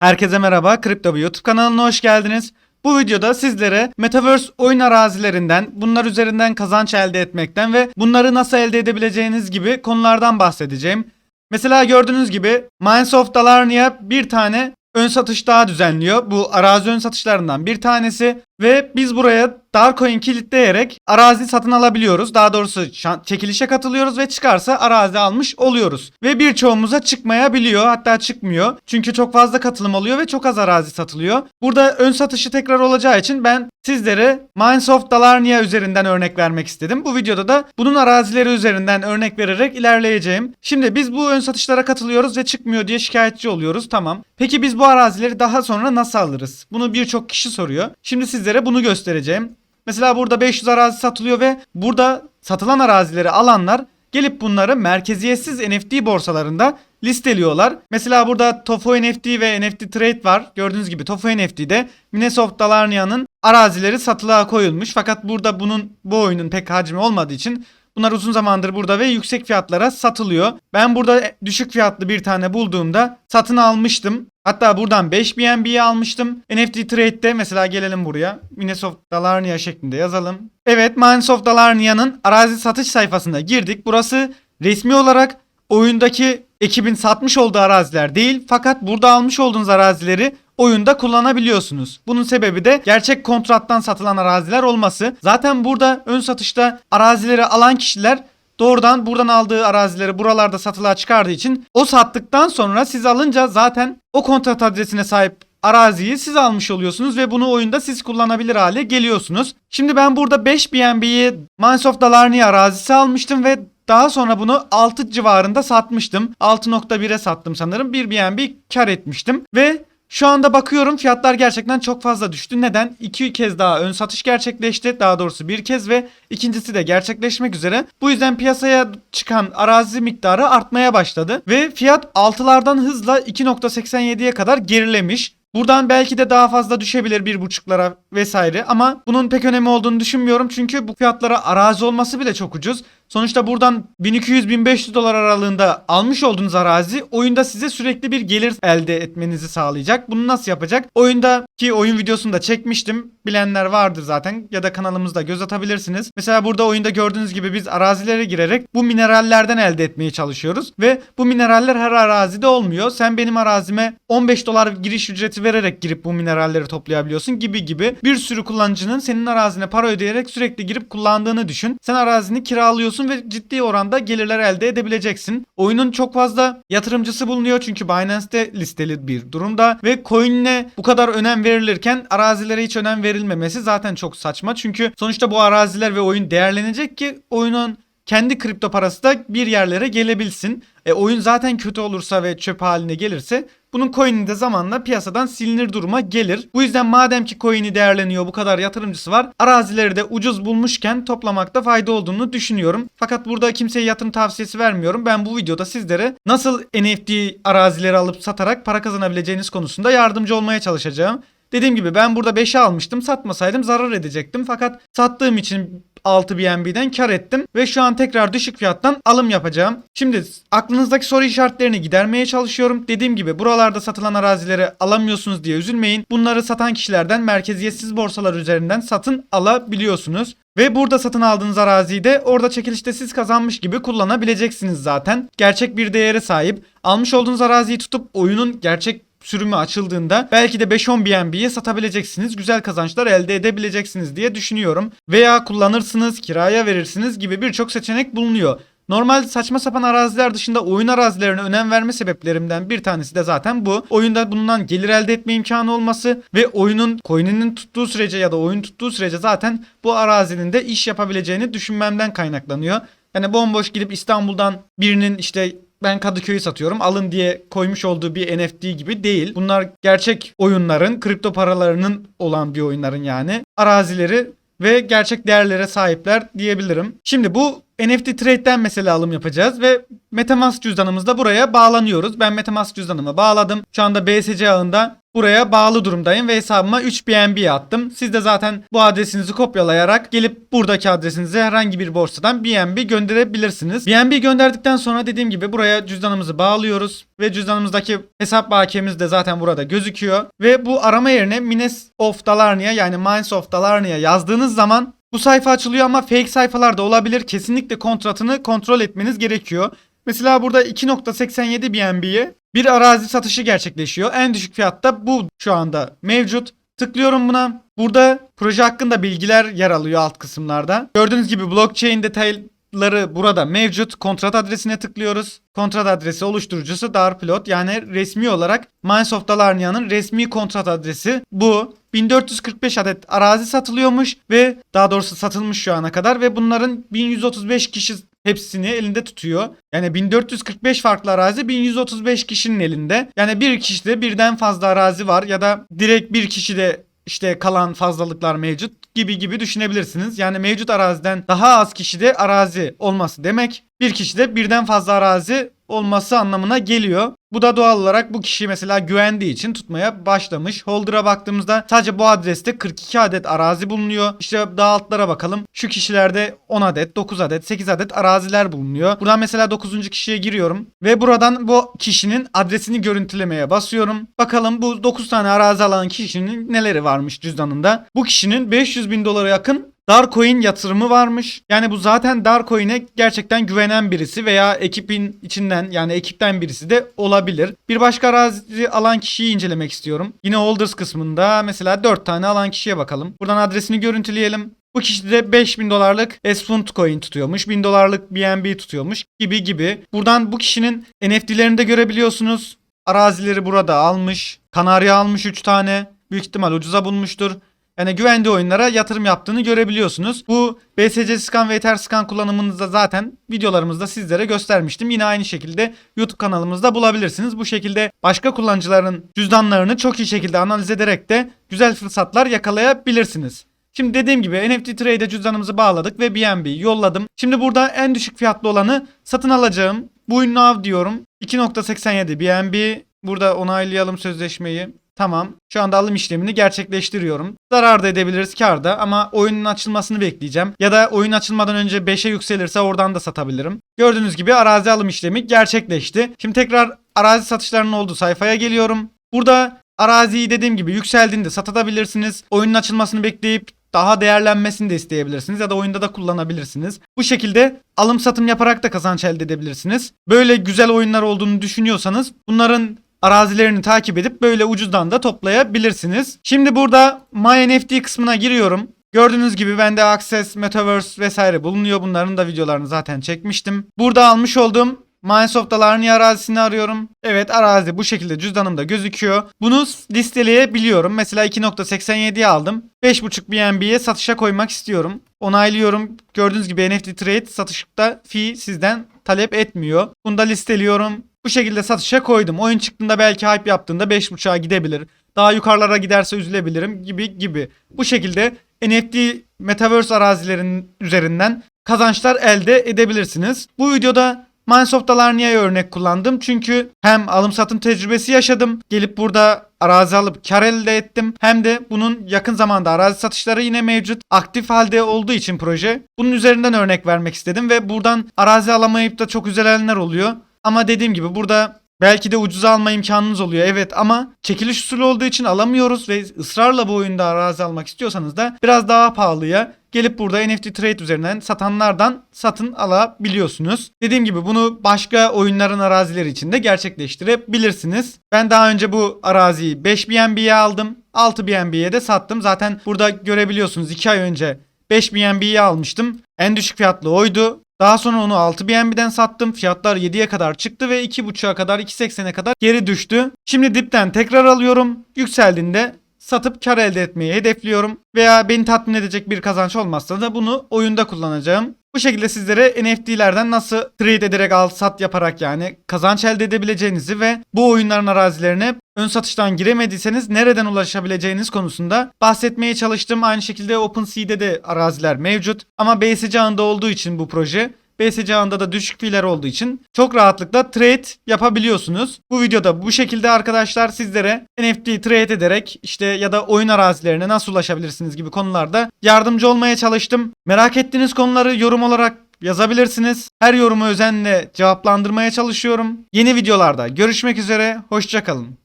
Herkese merhaba, Kripto YouTube kanalına hoş geldiniz. Bu videoda sizlere Metaverse oyun arazilerinden, bunlar üzerinden kazanç elde etmekten ve bunları nasıl elde edebileceğiniz gibi konulardan bahsedeceğim. Mesela gördüğünüz gibi Mines of Dalarnia bir tane ön satış daha düzenliyor. Bu arazi ön satışlarından bir tanesi ve biz buraya Darcoin kilitleyerek arazi satın alabiliyoruz. Daha doğrusu çekilişe katılıyoruz ve çıkarsa arazi almış oluyoruz. Ve birçoğumuza çıkmayabiliyor hatta çıkmıyor. Çünkü çok fazla katılım oluyor ve çok az arazi satılıyor. Burada ön satışı tekrar olacağı için ben sizlere Mines of Dalarnia üzerinden örnek vermek istedim. Bu videoda da bunun arazileri üzerinden örnek vererek ilerleyeceğim. Şimdi biz bu ön satışlara katılıyoruz ve çıkmıyor diye şikayetçi oluyoruz. Tamam. Peki biz bu arazileri daha sonra nasıl alırız? Bunu birçok kişi soruyor. Şimdi sizlere bunu göstereceğim. Mesela burada 500 arazi satılıyor ve burada satılan arazileri alanlar gelip bunları merkeziyetsiz NFT borsalarında listeliyorlar. Mesela burada Tofu NFT ve NFT Trade var. Gördüğünüz gibi Tofu NFT'de Minnesoft Dalarnia'nın arazileri satılığa koyulmuş. Fakat burada bunun bu oyunun pek hacmi olmadığı için Bunlar uzun zamandır burada ve yüksek fiyatlara satılıyor. Ben burada düşük fiyatlı bir tane bulduğumda satın almıştım. Hatta buradan 5 BNB'yi almıştım. NFT Trade'de mesela gelelim buraya. Minnesoft Dalarnia şeklinde yazalım. Evet Minnesoft Dalarnia'nın arazi satış sayfasına girdik. Burası resmi olarak oyundaki ekibin satmış olduğu araziler değil. Fakat burada almış olduğunuz arazileri oyunda kullanabiliyorsunuz. Bunun sebebi de gerçek kontrattan satılan araziler olması. Zaten burada ön satışta arazileri alan kişiler doğrudan buradan aldığı arazileri buralarda satılığa çıkardığı için o sattıktan sonra siz alınca zaten o kontrat adresine sahip araziyi siz almış oluyorsunuz ve bunu oyunda siz kullanabilir hale geliyorsunuz. Şimdi ben burada 5 BNB'yi Mines of Dalarnia arazisi almıştım ve daha sonra bunu 6 civarında satmıştım. 6.1'e sattım sanırım. 1 BNB kar etmiştim ve şu anda bakıyorum fiyatlar gerçekten çok fazla düştü. Neden? İki kez daha ön satış gerçekleşti. Daha doğrusu bir kez ve ikincisi de gerçekleşmek üzere. Bu yüzden piyasaya çıkan arazi miktarı artmaya başladı. Ve fiyat 6'lardan hızla 2.87'ye kadar gerilemiş. Buradan belki de daha fazla düşebilir bir buçuklara vesaire ama bunun pek önemi olduğunu düşünmüyorum çünkü bu fiyatlara arazi olması bile çok ucuz. Sonuçta buradan 1200-1500 dolar aralığında almış olduğunuz arazi oyunda size sürekli bir gelir elde etmenizi sağlayacak. Bunu nasıl yapacak? Oyunda ki oyun videosunu da çekmiştim. Bilenler vardır zaten ya da kanalımızda göz atabilirsiniz. Mesela burada oyunda gördüğünüz gibi biz arazilere girerek bu minerallerden elde etmeye çalışıyoruz. Ve bu mineraller her arazide olmuyor. Sen benim arazime 15 dolar giriş ücreti vererek girip bu mineralleri toplayabiliyorsun gibi gibi. Bir sürü kullanıcının senin arazine para ödeyerek sürekli girip kullandığını düşün. Sen arazini kiralıyorsun ve ciddi oranda gelirler elde edebileceksin. Oyunun çok fazla yatırımcısı bulunuyor çünkü Binance'te listeli bir durumda ve coin'e bu kadar önem verilirken arazilere hiç önem verilmemesi zaten çok saçma. Çünkü sonuçta bu araziler ve oyun değerlenecek ki oyunun kendi kripto parası da bir yerlere gelebilsin. E, oyun zaten kötü olursa ve çöp haline gelirse bunun coin'i de zamanla piyasadan silinir duruma gelir. Bu yüzden madem ki coin'i değerleniyor bu kadar yatırımcısı var arazileri de ucuz bulmuşken toplamakta fayda olduğunu düşünüyorum. Fakat burada kimseye yatırım tavsiyesi vermiyorum. Ben bu videoda sizlere nasıl NFT arazileri alıp satarak para kazanabileceğiniz konusunda yardımcı olmaya çalışacağım. Dediğim gibi ben burada 5'e almıştım. Satmasaydım zarar edecektim. Fakat sattığım için 6 BNB'den kar ettim ve şu an tekrar düşük fiyattan alım yapacağım. Şimdi aklınızdaki soru işaretlerini gidermeye çalışıyorum. Dediğim gibi buralarda satılan arazileri alamıyorsunuz diye üzülmeyin. Bunları satan kişilerden merkeziyetsiz borsalar üzerinden satın alabiliyorsunuz. Ve burada satın aldığınız araziyi de orada çekilişte siz kazanmış gibi kullanabileceksiniz zaten. Gerçek bir değere sahip. Almış olduğunuz araziyi tutup oyunun gerçek sürümü açıldığında belki de 5-10 BNB'ye satabileceksiniz. Güzel kazançlar elde edebileceksiniz diye düşünüyorum. Veya kullanırsınız, kiraya verirsiniz gibi birçok seçenek bulunuyor. Normal saçma sapan araziler dışında oyun arazilerine önem verme sebeplerimden bir tanesi de zaten bu. Oyunda bundan gelir elde etme imkanı olması ve oyunun coin'inin tuttuğu sürece ya da oyun tuttuğu sürece zaten bu arazinin de iş yapabileceğini düşünmemden kaynaklanıyor. Yani bomboş gidip İstanbul'dan birinin işte ben Kadıköy'ü satıyorum alın diye koymuş olduğu bir NFT gibi değil. Bunlar gerçek oyunların, kripto paralarının olan bir oyunların yani arazileri ve gerçek değerlere sahipler diyebilirim. Şimdi bu NFT Trade'den mesela alım yapacağız ve Metamask cüzdanımızda buraya bağlanıyoruz. Ben Metamask cüzdanımı bağladım. Şu anda BSC ağında buraya bağlı durumdayım ve hesabıma 3 BNB attım. Siz de zaten bu adresinizi kopyalayarak gelip buradaki adresinize herhangi bir borsadan BNB gönderebilirsiniz. BNB gönderdikten sonra dediğim gibi buraya cüzdanımızı bağlıyoruz ve cüzdanımızdaki hesap bakiyemiz de zaten burada gözüküyor. Ve bu arama yerine Mines of Dalarnia yani Mines of Dalarnia yazdığınız zaman bu sayfa açılıyor ama fake sayfalar da olabilir. Kesinlikle kontratını kontrol etmeniz gerekiyor. Mesela burada 2.87 BNB'ye bir arazi satışı gerçekleşiyor. En düşük fiyatta bu şu anda mevcut. Tıklıyorum buna. Burada proje hakkında bilgiler yer alıyor alt kısımlarda. Gördüğünüz gibi blockchain detayları burada mevcut. Kontrat adresine tıklıyoruz. Kontrat adresi oluşturucusu Darplot yani resmi olarak Microsoft Dalarnia'nın resmi kontrat adresi bu. 1445 adet arazi satılıyormuş ve daha doğrusu satılmış şu ana kadar ve bunların 1135 kişi hepsini elinde tutuyor. Yani 1445 farklı arazi 1135 kişinin elinde. Yani bir kişide birden fazla arazi var ya da direkt bir kişide işte kalan fazlalıklar mevcut gibi gibi düşünebilirsiniz. Yani mevcut araziden daha az kişide arazi olması demek bir kişide birden fazla arazi olması anlamına geliyor. Bu da doğal olarak bu kişi mesela güvendiği için tutmaya başlamış. Holder'a baktığımızda sadece bu adreste 42 adet arazi bulunuyor. İşte daha altlara bakalım. Şu kişilerde 10 adet, 9 adet, 8 adet araziler bulunuyor. Buradan mesela 9. kişiye giriyorum ve buradan bu kişinin adresini görüntülemeye basıyorum. Bakalım bu 9 tane arazi alan kişinin neleri varmış cüzdanında. Bu kişinin 500 bin dolara yakın Darcoin yatırımı varmış. Yani bu zaten Darcoin'e gerçekten güvenen birisi veya ekibin içinden yani ekipten birisi de olabilir. Bir başka arazi alan kişiyi incelemek istiyorum. Yine holders kısmında mesela 4 tane alan kişiye bakalım. Buradan adresini görüntüleyelim. Bu kişi de 5000 dolarlık Esfunt coin tutuyormuş. 1000 dolarlık BNB tutuyormuş gibi gibi. Buradan bu kişinin NFT'lerini de görebiliyorsunuz. Arazileri burada almış. Kanarya almış 3 tane. Büyük ihtimal ucuza bulmuştur. Yani güvendiği oyunlara yatırım yaptığını görebiliyorsunuz. Bu BSC Scan ve Ether Scan kullanımınızda zaten videolarımızda sizlere göstermiştim. Yine aynı şekilde YouTube kanalımızda bulabilirsiniz. Bu şekilde başka kullanıcıların cüzdanlarını çok iyi şekilde analiz ederek de güzel fırsatlar yakalayabilirsiniz. Şimdi dediğim gibi NFT Trade'e cüzdanımızı bağladık ve BNB yolladım. Şimdi burada en düşük fiyatlı olanı satın alacağım. Bu now diyorum. 2.87 BNB. Burada onaylayalım sözleşmeyi. Tamam. Şu anda alım işlemini gerçekleştiriyorum. Zarar da edebiliriz kar da ama oyunun açılmasını bekleyeceğim. Ya da oyun açılmadan önce 5'e yükselirse oradan da satabilirim. Gördüğünüz gibi arazi alım işlemi gerçekleşti. Şimdi tekrar arazi satışlarının olduğu sayfaya geliyorum. Burada araziyi dediğim gibi yükseldiğinde satabilirsiniz. Oyunun açılmasını bekleyip daha değerlenmesini de isteyebilirsiniz ya da oyunda da kullanabilirsiniz. Bu şekilde alım satım yaparak da kazanç elde edebilirsiniz. Böyle güzel oyunlar olduğunu düşünüyorsanız bunların arazilerini takip edip böyle ucuzdan da toplayabilirsiniz. Şimdi burada My NFT kısmına giriyorum. Gördüğünüz gibi bende Access, Metaverse vesaire bulunuyor. Bunların da videolarını zaten çekmiştim. Burada almış olduğum Microsoft Alarni arazisini arıyorum. Evet arazi bu şekilde cüzdanımda gözüküyor. Bunu listeleyebiliyorum. Mesela 2.87'ye aldım. 5.5 BNB'ye satışa koymak istiyorum. Onaylıyorum. Gördüğünüz gibi NFT Trade satışta fee sizden talep etmiyor. Bunu da listeliyorum. Bu şekilde satışa koydum. Oyun çıktığında belki hype yaptığında 5.5'a gidebilir. Daha yukarılara giderse üzülebilirim gibi gibi. Bu şekilde NFT Metaverse arazilerinin üzerinden kazançlar elde edebilirsiniz. Bu videoda Microsoft Alarnia'ya örnek kullandım. Çünkü hem alım satım tecrübesi yaşadım. Gelip burada arazi alıp kar elde ettim. Hem de bunun yakın zamanda arazi satışları yine mevcut. Aktif halde olduğu için proje. Bunun üzerinden örnek vermek istedim ve buradan arazi alamayıp da çok üzülenler oluyor. Ama dediğim gibi burada belki de ucuza alma imkanınız oluyor evet ama çekiliş usulü olduğu için alamıyoruz ve ısrarla bu oyunda arazi almak istiyorsanız da biraz daha pahalıya gelip burada NFT Trade üzerinden satanlardan satın alabiliyorsunuz. Dediğim gibi bunu başka oyunların arazileri için de gerçekleştirebilirsiniz. Ben daha önce bu araziyi 5 BNB'ye aldım. 6 BNB'ye de sattım. Zaten burada görebiliyorsunuz 2 ay önce 5 BNB'ye almıştım. En düşük fiyatlı oydu. Daha sonra onu 6 BNB'den sattım. Fiyatlar 7'ye kadar çıktı ve 2.5'a kadar 2.80'e kadar geri düştü. Şimdi dipten tekrar alıyorum. Yükseldiğinde satıp kar elde etmeyi hedefliyorum. Veya beni tatmin edecek bir kazanç olmazsa da bunu oyunda kullanacağım. Bu şekilde sizlere NFT'lerden nasıl trade ederek al sat yaparak yani kazanç elde edebileceğinizi ve bu oyunların arazilerine ön satıştan giremediyseniz nereden ulaşabileceğiniz konusunda bahsetmeye çalıştım. Aynı şekilde OpenSea'de de araziler mevcut. Ama BSC ağında olduğu için bu proje BSC ağında da düşük filer olduğu için çok rahatlıkla trade yapabiliyorsunuz. Bu videoda bu şekilde arkadaşlar sizlere NFT trade ederek işte ya da oyun arazilerine nasıl ulaşabilirsiniz gibi konularda yardımcı olmaya çalıştım. Merak ettiğiniz konuları yorum olarak yazabilirsiniz. Her yorumu özenle cevaplandırmaya çalışıyorum. Yeni videolarda görüşmek üzere. Hoşçakalın.